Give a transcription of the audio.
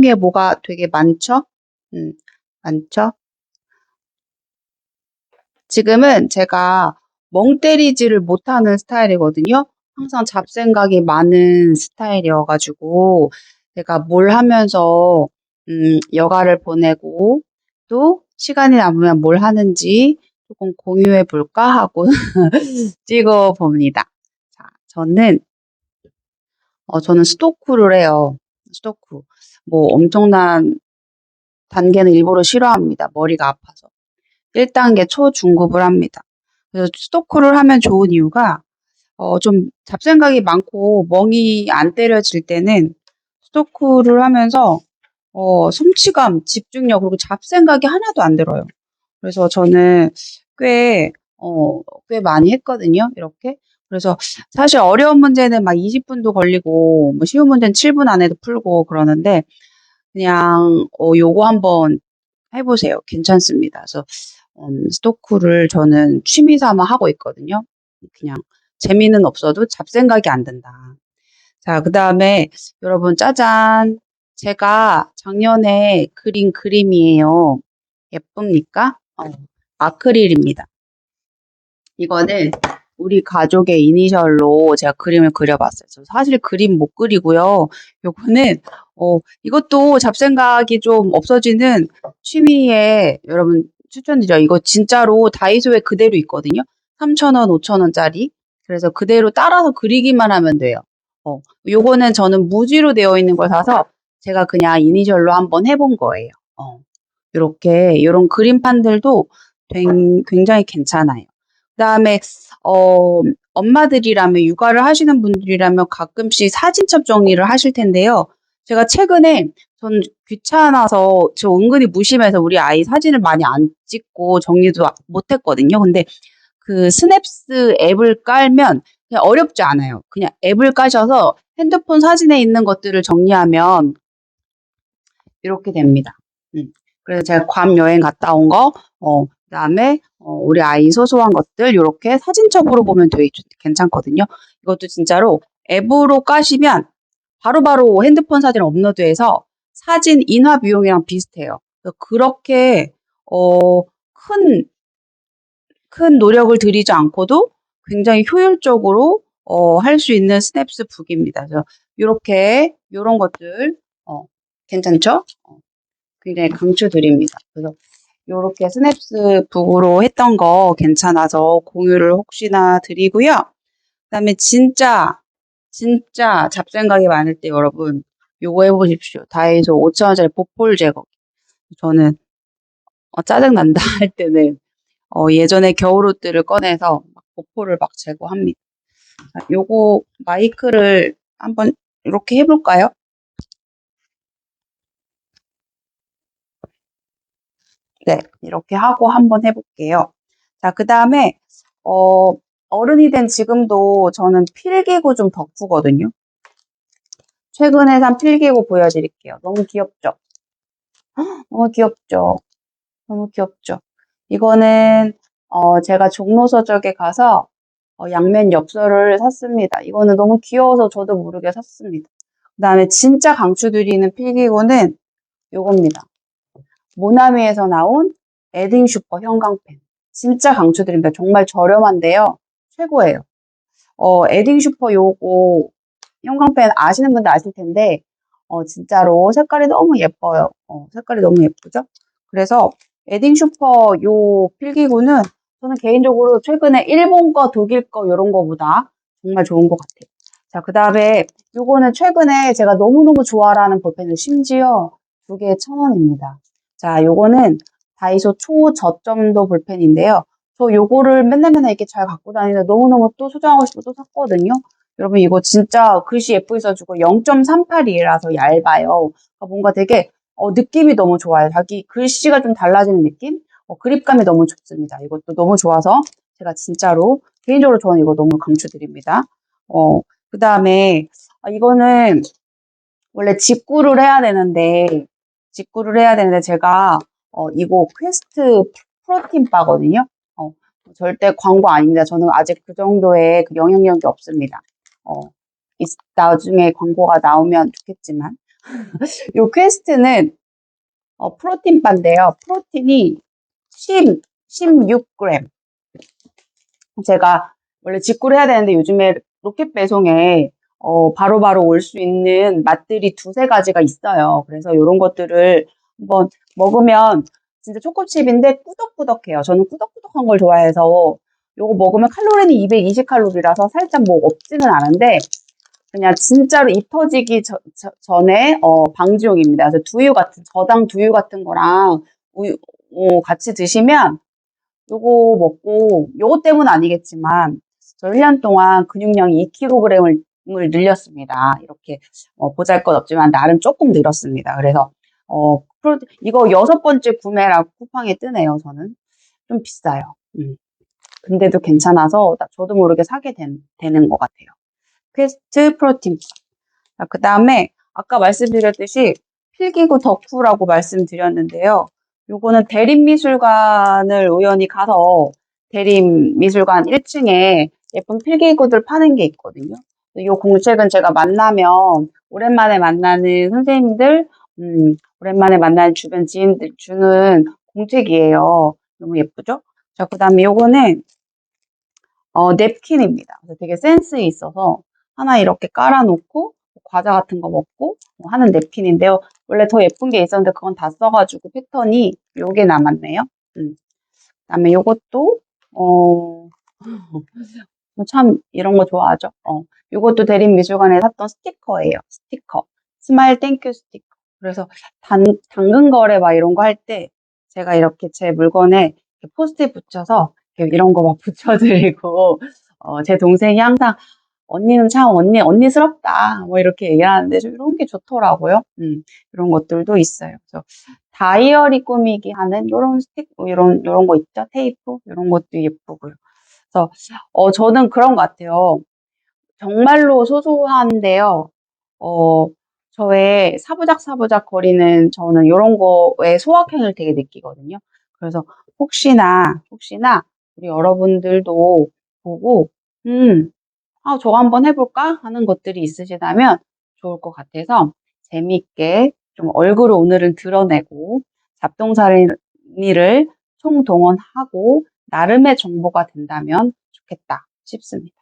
큰게 뭐가 되게 많죠? 음, 많죠? 지금은 제가 멍 때리지를 못하는 스타일이거든요. 항상 잡생각이 많은 스타일이어가지고 제가 뭘 하면서 음, 여가를 보내고 또 시간이 남으면 뭘 하는지 조금 공유해 볼까 하고 찍어 봅니다. 자, 저는 어, 저는 스토크를 해요. 스토크. 뭐 엄청난 단계는 일부러 싫어합니다. 머리가 아파서. 1단계 초중급을 합니다. 그래서 스토크를 하면 좋은 이유가 어, 좀 잡생각이 많고 멍이 안 때려질 때는 스토크를 하면서 어, 성취감, 집중력, 그리고 잡생각이 하나도 안 들어요. 그래서 저는 꽤, 어, 꽤 많이 했거든요. 이렇게. 그래서 사실 어려운 문제는 막 20분도 걸리고, 뭐 쉬운 문제는 7분 안에도 풀고 그러는데, 그냥, 어, 요거 한번 해보세요. 괜찮습니다. 그래서, 음, 스토크를 저는 취미 삼아 하고 있거든요. 그냥 재미는 없어도 잡생각이 안 든다. 자, 그 다음에 여러분 짜잔. 제가 작년에 그린 그림이에요. 예쁩니까? 어, 아크릴입니다. 이거는 우리 가족의 이니셜로 제가 그림을 그려봤어요. 저 사실 그림 못 그리고요. 요거는 어, 이것도 잡생각이 좀 없어지는 취미에 여러분 추천드려요. 이거 진짜로 다이소에 그대로 있거든요. 3,000원, 5,000원짜리. 그래서 그대로 따라서 그리기만 하면 돼요. 어, 요거는 저는 무지로 되어 있는 걸 사서 제가 그냥 이니셜로 한번 해본 거예요. 어, 요렇게, 요런 그림판들도 굉장히 괜찮아요. 그 다음에, 어, 엄마들이라면, 육아를 하시는 분들이라면 가끔씩 사진첩 정리를 하실 텐데요. 제가 최근에 전 귀찮아서 저 은근히 무심해서 우리 아이 사진을 많이 안 찍고 정리도 못 했거든요. 근데 그 스냅스 앱을 깔면 그냥 어렵지 않아요. 그냥 앱을 까셔서 핸드폰 사진에 있는 것들을 정리하면 이렇게 됩니다. 음. 그래서 제가 괌 여행 갔다 온 거, 어, 그 다음에 어, 우리 아이 소소한 것들 이렇게 사진첩으로 보면 되게 괜찮거든요. 이것도 진짜로 앱으로 까시면 바로바로 바로 핸드폰 사진 업로드해서 사진 인화 비용이랑 비슷해요. 그렇게 어, 큰, 큰 노력을 들이지 않고도 굉장히 효율적으로 어, 할 수 있는 스냅스 북입니다. 이렇게 이런 것들 어, 괜찮죠? 어, 굉장히 강추드립니다. 그래서 이렇게 스냅스 북으로 했던 거 괜찮아서 공유를 혹시나 드리고요. 그 다음에 진짜 진짜 잡생각이 많을 때 여러분 요거 해보십시오. 다이소 5천원짜리 보폴 제거. 저는 어, 짜증난다 할 때는 어, 예전에 겨울옷들을 꺼내서 막 보폴을 막 제거합니다. 자, 요거 마이크를 한번 이렇게 해볼까요? 네, 이렇게 하고 한번 해볼게요. 자, 그 다음에 어, 어른이 된 지금도 저는 필기구 좀 덕후거든요. 최근에 산 필기구 보여드릴게요. 너무 귀엽죠? 너무 귀엽죠? 너무 귀엽죠? 이거는 어, 제가 종로서적에 가서 어, 양면 엽서를 샀습니다. 이거는 너무 귀여워서 저도 모르게 샀습니다. 그 다음에 진짜 강추드리는 필기구는 요겁니다. 모나미에서 나온 에딩 슈퍼 형광펜. 진짜 강추드립니다. 정말 저렴한데요. 최고예요. 어, 에딩 슈퍼 요거 형광펜 아시는 분들 아실 텐데 어, 진짜로 색깔이 너무 예뻐요. 어, 색깔이 너무 예쁘죠? 그래서 에딩 슈퍼 요 필기구는 저는 개인적으로 최근에 일본 거, 독일 거 이런 거보다 정말 좋은 것 같아요. 자, 그 다음에 요거는 최근에 제가 너무너무 좋아하는 볼펜을 심지어 두 개에 천 원입니다. 자, 요거는 다이소 초저점도 볼펜인데요. 저 요거를 맨날 맨날 이렇게 잘 갖고 다니는데 너무너무 또 소장하고 싶어 또 샀거든요. 여러분 이거 진짜 글씨 예쁘게 써주고 0.38이라서 얇아요. 그러니까 뭔가 되게 어, 느낌이 너무 좋아요. 자기 글씨가 좀 달라지는 느낌? 어, 그립감이 너무 좋습니다. 이것도 너무 좋아서 제가 진짜로 개인적으로 저는 이거 너무 강추드립니다. 어, 그 다음에 아, 이거는 원래 직구를 해야 되는데 직구를 해야 되는데 제가 어, 이거 퀘스트 프로틴 바거든요. 어, 절대 광고 아닙니다. 저는 아직 그 정도의 그 영향력이 없습니다. 어, 나중에 광고가 나오면 좋겠지만 요 퀘스트는 어, 프로틴 바인데요. 프로틴이 10, 16g. 제가 원래 직구를 해야 되는데 요즘에 로켓 배송에 어, 바로바로 올 수 있는 맛들이 두세 가지가 있어요. 그래서 이런 것들을 한번 먹으면 진짜 초코칩인데 꾸덕꾸덕해요. 저는 꾸덕꾸덕한 걸 좋아해서 요거 먹으면 칼로리는 220칼로리라서 살짝 뭐 없지는 않은데 그냥 진짜로 입 터지기 저- 저- 전에 어, 방지용입니다. 그래서 두유 같은 저당 두유 같은 거랑 우유 어, 같이 드시면 요거 먹고 요거 때문 은 아니겠지만 저 1년 동안 근육량이 2kg을 늘렸습니다. 이렇게 어, 보잘것없지만 나름 조금 늘었습니다. 그래서 어, 이거 여섯 번째 구매라고 쿠팡에 뜨네요. 저는 좀 비싸요. 음. 근데도 괜찮아서 나- 저도 모르게 사게 된- 되는 것 같아요. 퀘스트 프로틴. 그 다음에 아까 말씀드렸듯이 필기구 덕후라고 말씀드렸는데요. 요거는 대림미술관을 우연히 가서 대림미술관 1층에 예쁜 필기구들 파는 게 있거든요. 이 공책은 제가 만나면 오랜만에 만나는 선생님들, 음, 오랜만에 만나는 주변 지인들 주는 공책이에요. 너무 예쁘죠? 자, 그 다음에 요거는 어, 냅킨입니다. 되게 센스 있어서 하나 이렇게 깔아놓고 과자 같은 거 먹고 뭐 하는 냅킨인데요. 원래 더 예쁜 게 있었는데 그건 다 써가지고 패턴이 요게 남았네요. 음. 그 다음에 요것도 어, 참 이런 거 좋아하죠. 어, 요것도 대림 미술관에 샀던 스티커예요. 스티커. 스마일 땡큐 스티커. 그래서 단, 당근 거래 막 이런 거 할 때 제가 이렇게 제 물건에 포스트잇 붙여서 이런 거 막 붙여드리고 어, 제 동생이 항상 언니는 참 언니 언니스럽다 뭐 이렇게 얘기하는데 좀 이런 게 좋더라고요. 음, 이런 것들도 있어요. 그래서 다이어리 꾸미기 하는 이런 스틱 이런 이런 거 있죠 테이프 이런 것도 예쁘고요. 그래서 어 저는 그런 것 같아요. 정말로 소소한데요. 어 저의 사부작 사부작 거리는 저는 이런 거에 소확행을 되게 느끼거든요. 그래서 혹시나 혹시나 우리 여러분들도 보고 음 아, 저거 한번 해볼까? 하는 것들이 있으시다면 좋을 것 같아서 재미있게 좀 얼굴을 오늘은 드러내고 잡동사니를 총동원하고 나름의 정보가 된다면 좋겠다 싶습니다.